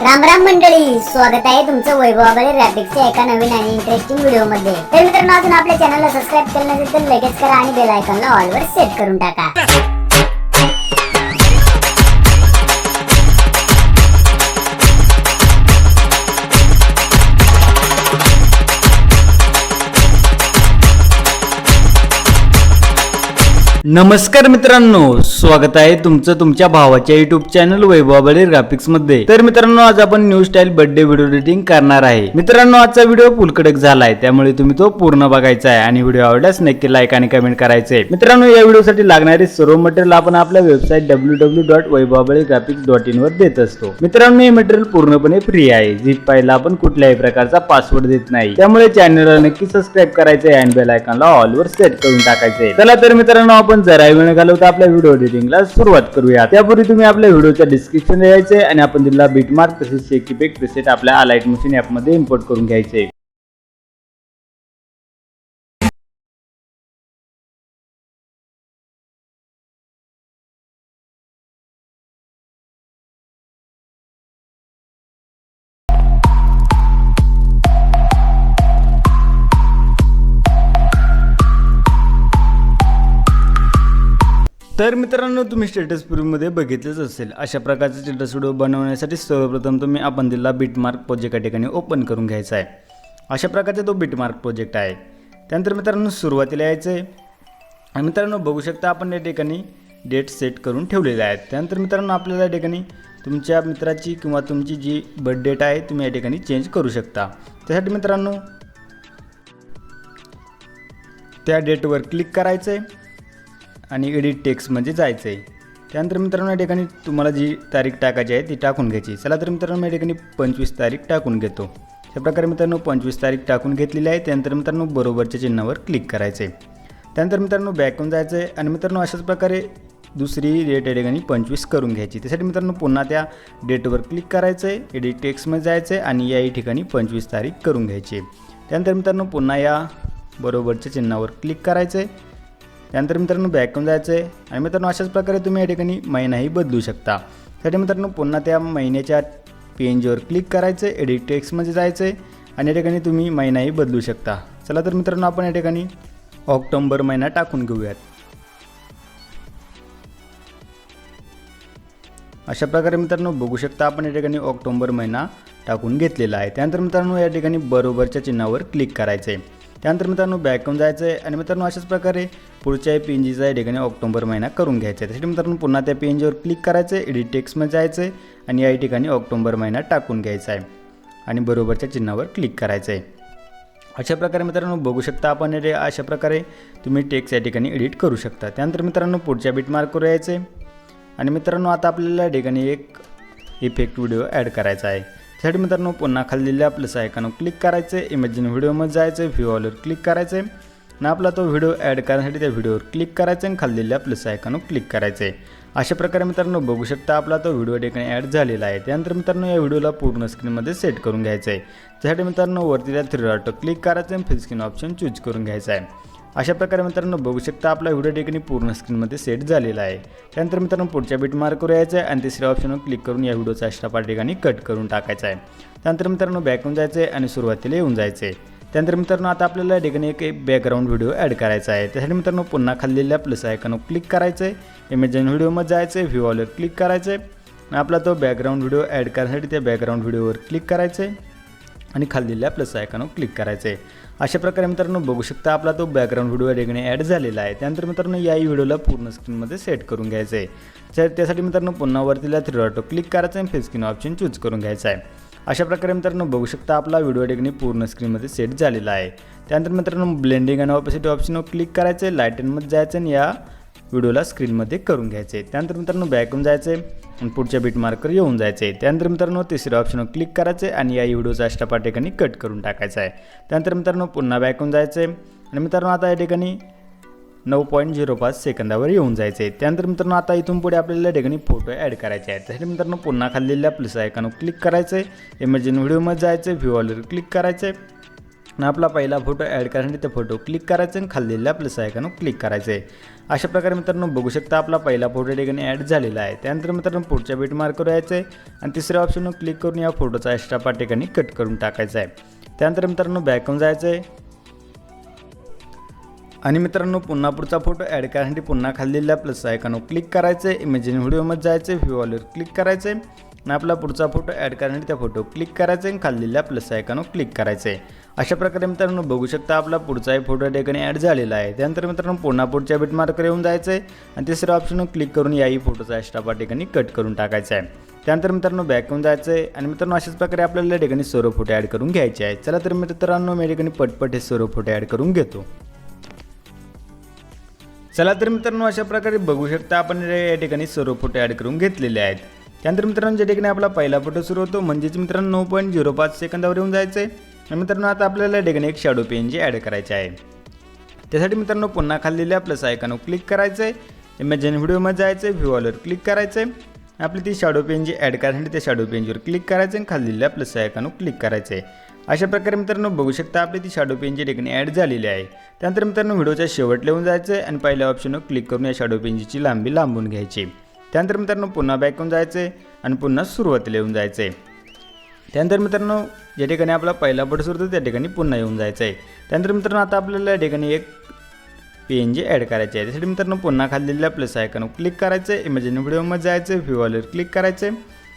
राम राम मंडळी स्वागत आहे तुमचं वैभवाबाई रॅपिक्सच्या एका नवीन आणि इंटरेस्टिंग व्हिडिओमध्ये तर मित्रांनो अजून आपल्या चॅनलला सबस्क्राईब केलं नसेल तर लगेच करा आणि बेल आयकॉनला ऑल वर सेट करून टाका. नमस्कार मित्रांनो स्वागत आहे तुमचं तुमच्या भावाच्या युट्यूब चॅनल वैभवाबळी ग्राफिक्समध्ये. तर मित्रांनो आज आपण new style birthday video editing करणार आहे. मित्रांनो आजचा व्हिडिओ पुलकडक झाला आहे त्यामुळे तुम्ही तो पूर्ण बघायचा आहे आणि व्हिडिओ आवडल्यास नक्की लाईक आणि कमेंट करायचे. मित्रांनो या व्हिडिओसाठी लागणारे सर्व मटेरियल आपण आपल्या वेबसाईट डब्ल्यू डब्ल्यू डॉट वैभवाबळी ग्राफिक्स डॉट इन वर देत असतो. मित्रांनो हे मटेरियल पूर्णपणे फ्री आहे. झिप पाहिला आपण कुठल्याही प्रकारचा पासवर्ड देत नाही. त्यामुळे चॅनलला नक्की सबस्क्राईब करायचे आणि बेल आयकॉनला ऑलवर सेट करून टाकायचे चला तर मित्रांनो आपण जरा वेळ घालवता आपल्या व्हिडिओ एडिटिंगला सुरुवात करूया त्यापूर्वी तुम्ही आपल्या व्हिडिओच्या डिस्क्रिप्शन द्यायचे आणि आपण दिलेला बीटमार्क तसेच शेक इफेक्ट प्रिसेट आपल्या अलाइट मशीन ॲपमध्ये इम्पोर्ट करून घ्यायचे. तर मित्रांनो तुम्ही स्टेटसमध्ये बघितलंच असेल. अशा प्रकारचे स्टेटस व्हिडिओ बनवण्यासाठी सर्वप्रथम तुम्ही आपण दिलेला बीटमार्क प्रोजेक्ट या ठिकाणी ओपन करून घ्यायचा आहे. अशा प्रकारचा तो बिटमार्क प्रोजेक्ट आहे. त्यानंतर मित्रांनो सुरुवातीला यायचं आहे आणि मित्रांनो बघू शकता आपण या ठिकाणी डेट सेट करून ठेवलेले आहेत. त्यानंतर मित्रांनो आपल्याला या ठिकाणी तुमच्या मित्राची किंवा तुमची जी बर्थ डेट आहे तुम्ही या ठिकाणी चेंज करू शकता. त्यासाठी मित्रांनो त्या डेटवर क्लिक करायचं आहे आणि एडिट टेक्स्टमध्ये जायचं आहे त्यानंतर मित्रांनो या ठिकाणी तुम्हाला जी तारीख टाकायची आहे ती टाकून घ्यायची. चला तर मित्रांनो या ठिकाणी पंचवीस तारीख टाकून घेतो. अशा प्रकारे मित्रांनो पंचवीस तारीख टाकून घेतलेली आहे. त्यानंतर मित्रांनो बरोबरच्या चिन्हावर क्लिक करायचं आहे त्यानंतर मित्रांनो बॅकून जायचं आहे आणि मित्रांनो अशाच प्रकारे दुसरी डेट या ठिकाणी पंचवीस करून घ्यायची. त्यासाठी मित्रांनो पुन्हा त्या डेटवर क्लिक करायचं आहे एडिट टेक्स्टमध्ये जायचं आहे आणि याही ठिकाणी पंचवीस तारीख करून घ्यायची त्यानंतर मित्रांनो पुन्हा या बरोबरच्या चिन्हावर क्लिक करायचं आहे त्यानंतर मित्रांनो बॅकून जायचं आहे आणि मित्रांनो अशाच प्रकारे तुम्ही या ठिकाणी महिनाही बदलू शकता. त्यासाठी मित्रांनो पुन्हा त्या महिन्याच्या पेंजवर क्लिक करायचं आहे एडिट टेक्समध्ये जायचं आहे आणि या ठिकाणी तुम्ही महिनाही बदलू शकता. चला तर मित्रांनो आपण या ठिकाणी ऑक्टोंबर महिना टाकून घेऊयात. अशा प्रकारे मित्रांनो बघू शकता आपण या ठिकाणी ऑक्टोंबर महिना टाकून घेतलेला आहे. त्यानंतर मित्रांनो या ठिकाणी बरोबरच्या चिन्हावर क्लिक करायचं आहे त्यानंतर मित्रांनो बॅकून जायचं आहे आणि मित्रांनो अशाच प्रकारे पुढच्या पेंजीचा या ठिकाणी ऑक्टोबर महिना करून घ्यायचा आहे त्यासाठी मित्रांनो पुन्हा त्या पेंजवर क्लिक करायचं आहे एडिट टेक्स्टमध्ये जायचं आहे आणि या ठिकाणी ऑक्टोबर महिना टाकून घ्यायचा आहे आणि बरोबरच्या चिन्हावर क्लिक करायचं आहे अशा प्रकारे मित्रांनो बघू शकता आपण रे अशा प्रकारे तुम्ही टेक्स्ट या ठिकाणी एडिट करू शकता. त्यानंतर मित्रांनो पुढच्या बीट मार्कवर यायचं आहे आणि मित्रांनो आता आपल्याला या ठिकाणी एक इफेक्ट व्हिडिओ ॲड करायचा आहे. त्यासाठी मित्रांनो पुन्हा खाली दिलेल्या प्लस आयकानं क्लिक करायचं आहे इमेजिन व्हिडिओमध्ये जायचं आहे व्ह्यू ऑलवर क्लिक करायचं आहे आणि आपला तो व्हिडिओ ॲड करण्यासाठी त्या व्हिडिओवर क्लिक करायचं आहे आणि खाली दिलेल्या प्लस आयकानं क्लिक करायचं आहे अशा प्रकारे मित्रांनो बघू शकता आपला तो व्हिडिओ ठिकाणी ॲड झालेला आहे. त्यानंतर मित्रांनो या व्हिडिओला पूर्ण स्क्रीनमध्ये सेट करून घ्यायचं आहे त्यासाठी मित्रांनो वरती त्या थ्री डॉट क्लिक करायचं आणि फिल स्क्रीन ऑप्शन चूज करून घ्यायचा आहे अशा प्रकारे मित्रांनो बघू शकता आपला व्हिडिओ ठिकाणी पूर्ण स्क्रीनमध्ये सेट झालेला आहे. त्यानंतर मित्रांनो पुढच्या बीट मार्कवर यायचं आहे आणि तिसऱ्या ऑप्शनवर क्लिक करून या व्हिडिओचा एक्स्ट्रा पार्ट ठिकाणी कट करून टाकायचा आहे. त्यानंतर मित्रांनो बॅकून जायचं आहे आणि सुरुवातीला येऊन जायचं आहे. त्यानंतर मित्रांनो आता आपल्याला या ठिकाणी एक बॅकग्राऊंड व्हिडिओ ॲड करायचा आहे. त्यासाठी मित्रांनो पुन्हा खाल्लेल्या प्लस आयकॉनवर क्लिक करायचं आहे. इमेजन व्हिडिओमध्ये जायचं आहे व्ह्यू ऑलवर क्लिक करायचं आहे. आपला तो बॅकग्राऊंड व्हिडिओ ॲड करण्यासाठी त्या बॅकग्राऊंड व्हिडिओवर क्लिक करायचं आहे. आणि खाल्लेल्या प्लस आयकॉनवर क्लिक करायचं आहे अशा प्रकारे मित्रांनो बघू शकता आपला तो बॅकग्राऊंड व्हिडिओ या ॲड झालेला आहे. त्यानंतर मित्रांनो याही व्हिडिओला पूर्ण स्क्रीनमध्ये सेट करून घ्यायचं आहे तर त्यासाठी मित्रांनो पुन्हा वरतीला थ्री ऑटो क्लिक करायचं आहे फेस स्क्रीन ऑप्शन चूज करून घ्यायचा आहे अशा प्रकारे मित्रांनो बघू शकता आपला व्हिडिओ ठिकाणी पूर्ण स्क्रीनमध्ये सेट झालेला आहे. त्यानंतर मित्रांनो ब्लेंडिंग आणि ऑपोसिटी ऑप्शनवर क्लिक करायचं आहे लाईटनमध्ये जायचं आणि या व्हिडिओला स्क्रीनमध्ये करून घ्यायचे आहे त्यानंतर मित्रांनो बॅकून जायचं आहे आणि पुढच्या बीट मार्कर येऊन जायचं आहे त्यानंतर मित्रांनो तिसऱ्या ऑप्शनवर क्लिक करायचं आहे आणि या व्हिडिओचा एक्स्ट्रा ठिकाणी कट करून टाकायचा आहे त्यानंतर मित्रांनो पुन्हा बॅकून जायचं आहे आणि मित्रांनो आता या ठिकाणी नऊ पॉईंट झिरो पाच सेकंदावर येऊन जायचे आहे त्यानंतर मित्रांनो आता इथून पुढे आपल्याला या ठिकाणी फोटो ॲड करायचे आहेत. त्यासाठी मित्रांनो पुन्हा खाल्लेल्या प्लस आयकॉनवर क्लिक करायचं आहे इमेजिन व्हिडिओमध्ये जायचं आहे व्ह्यू ऑलवर क्लिक करायचं आहे आणि आपला पहिला फोटो ॲड करण्यासाठी ते फोटो क्लिक करायचं आणि खाल्लेल्या प्लस आयकॉनवर क्लिक करायचं आहे अशा प्रकारे मित्रांनो बघू शकता आपला पहिला फोटो ठिकाणी ॲड झालेला आहे. त्यानंतर मित्रांनो पुढच्या बीट मार्कवर यायचं आहे. आणि तिसऱ्या ऑप्शनवर क्लिक करून या फोटोचा एक्स्ट्रा पार्ट ठिकाणी कट करून टाकायचा आहे. त्यानंतर मित्रांनो बॅकहून जायचं आहे. आणि मित्रांनो पुन्हा पुढचा फोटो ॲड करण्यासाठी पुन्हा खाल्लेल्या प्लस आयकॉनवर क्लिक करायचं आहे. इमेजिन व्हिडिओमध्ये जायचं आहे. व्ह्यू ऑलवर क्लिक करायचं आहे. आणि आपला पुढचा फोटो ॲड करण्यासाठी त्या फोटो क्लिक करायचा आहे आणि खाल्लेल्या प्लस आयकॉनवर क्लिक करायचं आहे. अशा प्रकारे मित्रांनो बघू शकता आपला पुढचाही फोटो या ठिकाणी ॲड झालेला आहे. त्यानंतर मित्रांनो पुन्हा पुढच्या बीट मार्कर येऊन जायचं आहे आणि तिसऱ्या ऑप्शनवर क्लिक करून याही फोटोचा एक्स्ट्रा ठिकाणी कट करून टाकायचा आहे. त्यानंतर मित्रांनो बॅक येऊन जायचं आहे आणि मित्रांनो अशाच प्रकारे आपल्याला या ठिकाणी सर्व फोटो ॲड करून घ्यायचे आहे. चला तर मित्रांनो मी या ठिकाणी पटपट हे सर्व फोटो ॲड करून घेतो. चला तर मित्रांनो अशा प्रकारे बघू शकता आपण या ठिकाणी सर्व फोटो ॲड करून घेतलेले आहेत. त्यानंतर मित्रांनो ज्या ठिकाणी आपला पहिला फोटो सुरू होतो म्हणजेच मित्रांनो नऊ पॉईंट झिरो पाच सेकंदावर येऊन जायचं आहे मित्रांनो आता आपल्याला ठिकाणी एक शॅडो पेन जी ॲड करायचे आहे. त्यासाठी मित्रांनो पुन्हा खाल्लेल्या प्लस आयकॉनवर क्लिक करायचं आहे इमेजिन व्हिडिओमध्ये जायचं आहे व्ह्यू ऑलवर क्लिक करायचं आहे आपली ती शॅडो पेन जी ॲड करायसाठी त्या शॅडो पेनवर क्लिक करायचं आणि खाल्लेल्या प्लस आयकॉनवर क्लिक करायचं आहे अशा प्रकारे मित्रांनो बघू शकता आपली ती शॅडो पेनची ठिकाणी ॲड झालेली आहे. त्यानंतर मित्रांनो व्हिडिओच्या शेवट लिहून जायचं आहे आणि पहिल्या ऑप्शनवर क्लिक करून या शॅडो पेनची लांबी लांबून घ्यायची. त्यानंतर मित्रांनो पुन्हा बॅक होऊन जायचं आहे आणि पुन्हा सुरुवातीला येऊन जायचं आहे त्यानंतर मित्रांनो ज्या ठिकाणी आपला पहिला बट सुरू होतो त्या ठिकाणी पुन्हा येऊन जायचं आहे त्यानंतर मित्रांनो आता आपल्याला या ठिकाणी एक पी एन जी ॲड करायचे आहे. त्यासाठी मित्रांनो पुन्हा खाल्लेल्या प्लस आयकॉनवर क्लिक करायचं आहे इमेजिन व्हिडिओमध्ये जायचं आहे व्ह्यू ऑलवर क्लिक करायचं आहे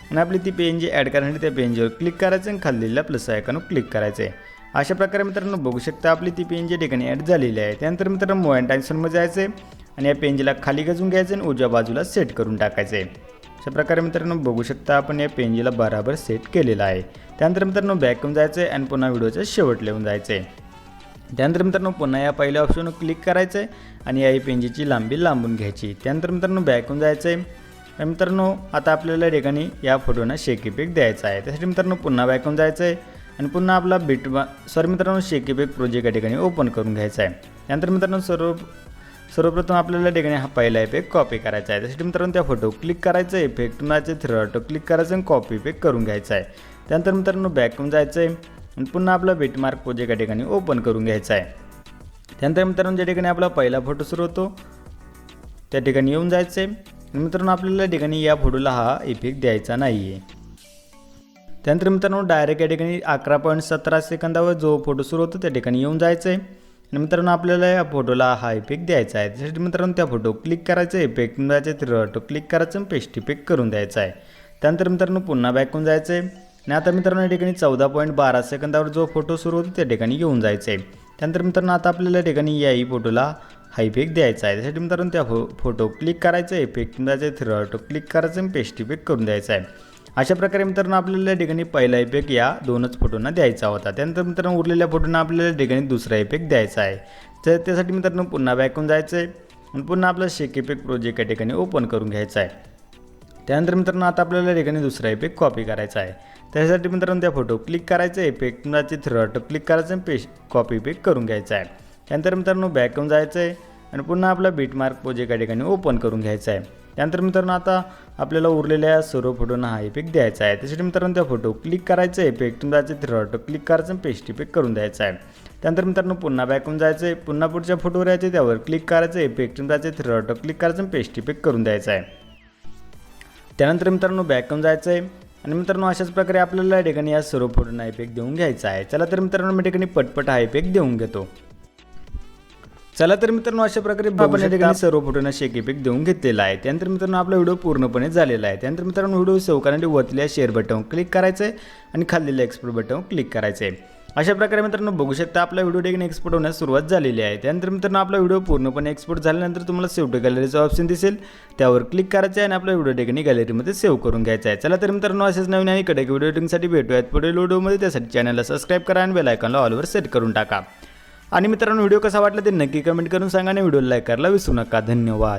आणि आपली ती पी एन जी ॲड करण्यासाठी त्या पी एन जीवर क्लिक करायचं आणि खाल्लेल्या प्लस आयकॉनवर क्लिक करायचं आहे अशा प्रकारे मित्रांनो बघू शकता आपली ती एन जी ठिकाणी ॲड झालेली आहे. त्यानंतर मित्रांनो मोबाईल टायसनमध्ये जायचं आहे आणि या पेंजीला खाली गजून घ्यायचं आणि उजव्या बाजूला सेट करून टाकायचं. आहे अशा प्रकारे मित्रांनो बघू शकता आपण या पेंजीला बराबर सेट केलेला आहे. त्यानंतर मित्रांनो बॅक येऊन जायचं आहे आणि पुन्हा व्हिडिओच्या शेवट लिहून जायचं आहे. त्यानंतर मित्रांनो पुन्हा या पहिल्या ऑप्शनवर क्लिक करायचं आहे आणि या पेंजीची लांबी लांबून घ्यायची. त्यानंतर मित्रांनो बॅकहून जायचं आहे. आणि मित्रांनो आता आपल्याला या ठिकाणी या फोटोना शेकी पिक द्यायचा आहे. त्यासाठी मित्रांनो पुन्हा बॅकहून जायचं आहे आणि पुन्हा आपला बिट सॉरी मित्रांनो शेकीपॅक प्रोजेक्ट या ठिकाणी ओपन करून घ्यायचा आहे. त्यानंतर मित्रांनो सर्व सर्वप्रथम आपल्याला ठिकाणी हा पहिला इफेक्ट कॉपी करायचा आहे. त्यासाठी मित्रांनो त्या फोटो क्लिक करायचं आहे. इफेक्ट माचे थ्री ऑटो क्लिक करायचं आणि कॉपी इफेक्ट करून घ्यायचा आहे. त्यानंतर मित्रांनो बॅकहून जायचं आहे. आणि पुन्हा आपला बिटमार्क प्रोजेक्ट या ठिकाणी ओपन करून घ्यायचा आहे. त्यानंतर मित्रांनो ज्या ठिकाणी आपला पहिला फोटो सुरू होतो त्या ठिकाणी येऊन जायचं आहे. मित्रांनो आपल्याला ठिकाणी या फोटोला हा इफेक्ट द्यायचा नाही आहे त्यानंतर मित्रांनो डायरेक्ट या ठिकाणी अकरा पॉईंट सतरा सेकंदावर जो फोटो सुरू होतो त्या ठिकाणी येऊन जायचं आहे. आणि मित्रांनो आपल्याला या फोटोला हा इफेक्ट द्यायचा आहे. त्यासाठी मित्रांनो त्या फोटो क्लिक करायचं इफेक्ट जायचं थ्री ऑटो क्लिक करायचं आणि पेस्ट इफेक्ट करून द्यायचा आहे. त्यानंतर मित्रांनो पुन्हा बॅकहून जायचं आहे आणि आता मित्रांनो या ठिकाणी चौदा पॉईंट बारा सेकंदावर जो फोटो सुरू होतो त्या ठिकाणी घेऊन जायचं आहे त्यानंतर मित्रांनो आता आपल्याला या ठिकाणी याही फोटोला हा इफेक्ट द्यायचा आहे. त्यासाठी मित्रांनो त्या फो फोटो क्लिक करायचं इफेक्ट जायचं थ्री ऑटो क्लिक करायचं आणि पेस्ट इफेक्ट करून द्यायचा आहे. अशा प्रकारे मित्रांनो आपल्याला या ठिकाणी पहिला इफेक्ट या दोनच फोटोंना द्यायचा होता. त्यानंतर मित्रांनो उरलेल्या फोटोंना आपल्याला या ठिकाणी दुसरा इफेक्ट द्यायचा आहे. तर त्यासाठी मित्रांनो पुन्हा बॅकून जायचं आहे. आणि पुन्हा आपला शेक इफेक्ट प्रोजेक्ट या ठिकाणी ओपन करून घ्यायचा आहे. त्यानंतर मित्रांनो आता आपल्याला या ठिकाणी दुसरा इफेक्ट कॉपी करायचा आहे. त्यासाठी मित्रांनो त्या फोटो क्लिक करायचं इफेक्ट मुलाचे थ्री क्लिक करायचं आणि पेश कॉपी पेस्ट करून घ्यायचा आहे. त्यानंतर मित्रांनो बॅक जायचं आहे. आणि पुन्हा आपला बीटमार्क प्रोजेक्ट या ठिकाणी ओपन करून घ्यायचा आहे. त्यानंतर मित्रांनो आता आपल्याला उरलेल्या सर्व फोटोंना हा इफेक्ट द्यायचा आहे. त्यासाठी मित्रांनो त्या फोटो क्लिक करायचं आहे इफेक्ट जायचं थ्री ऑटो क्लिक करायचं आणि पेस्ट इफेक्ट करून द्यायचा आहे. त्यानंतर मित्रांनो पुन्हा बॅकून जायचं आहे. पुन्हा पुढच्या फोटोवर यायचं त्यावर क्लिक करायचं इफेक्ट जायचं थ्री ऑटो क्लिक करायचं आणि पेस्ट इफेक्ट करून द्यायचा आहे. त्यानंतर मित्रांनो बॅकून जायचं आहे. आणि मित्रांनो अशाच प्रकारे आपल्याला या ठिकाणी या सर्व फोटोंना इफेक्ट देऊन घ्यायचा आहे. चला तर मित्रांनो मी ठिकाणी पटपट हा इफेक्ट देऊन घेतो. चला तर मित्रांनो अशा प्रकारे आपण या ठिकाणी सर्व फोटोंना शेक इफेक्ट देऊन घेतलेला आहे. त्यानंतर मित्रांनो आपला व्हिडिओ पूर्णपणे झालेला आहे. त्यानंतर मित्रांनो व्हिडिओ सेव्ह करण्यासाठी वरल्या शेअर बटन क्लिक करायचं आहे आणि खाल्लेल्या एक्सपोर्ट बटन क्लिक करायचं आहे अशा प्रकारे मित्रांनो बघू शकता आपला व्हिडिओ ठिकाणी एक्सपोर्ट होण्यास सुरुवात झालेली आहे. त्यानंतर मित्रांनो आपला व्हिडिओ पूर्णपणे एक्सपोर्ट झाल्यानंतर तुम्हाला सेव्ह टू गॅलरीचा ऑप्शन दिसेल. त्यावर क्लिक करायचं आहे आणि आपला व्हिडिओ ठिकाणी गॅलरीमध्ये सेव्ह करून घ्यायचा आहे. चला तर मित्रांनो असेच नवीन आणि कडक व्हिडिओ एडिटिंगसाठी भेटूयात पुढील व्हिडिओमध्ये त्यासाठी चॅनलला सबस्क्राईब करा आणि बेल आयकॉनला ऑलवर सेट करून टाका. आणि मित्रांनो व्हिडिओ कसा वाटला ते नक्की कमेंट करून सांगा आणि व्हिडिओ लाईक करायला विसरू नका. धन्यवाद.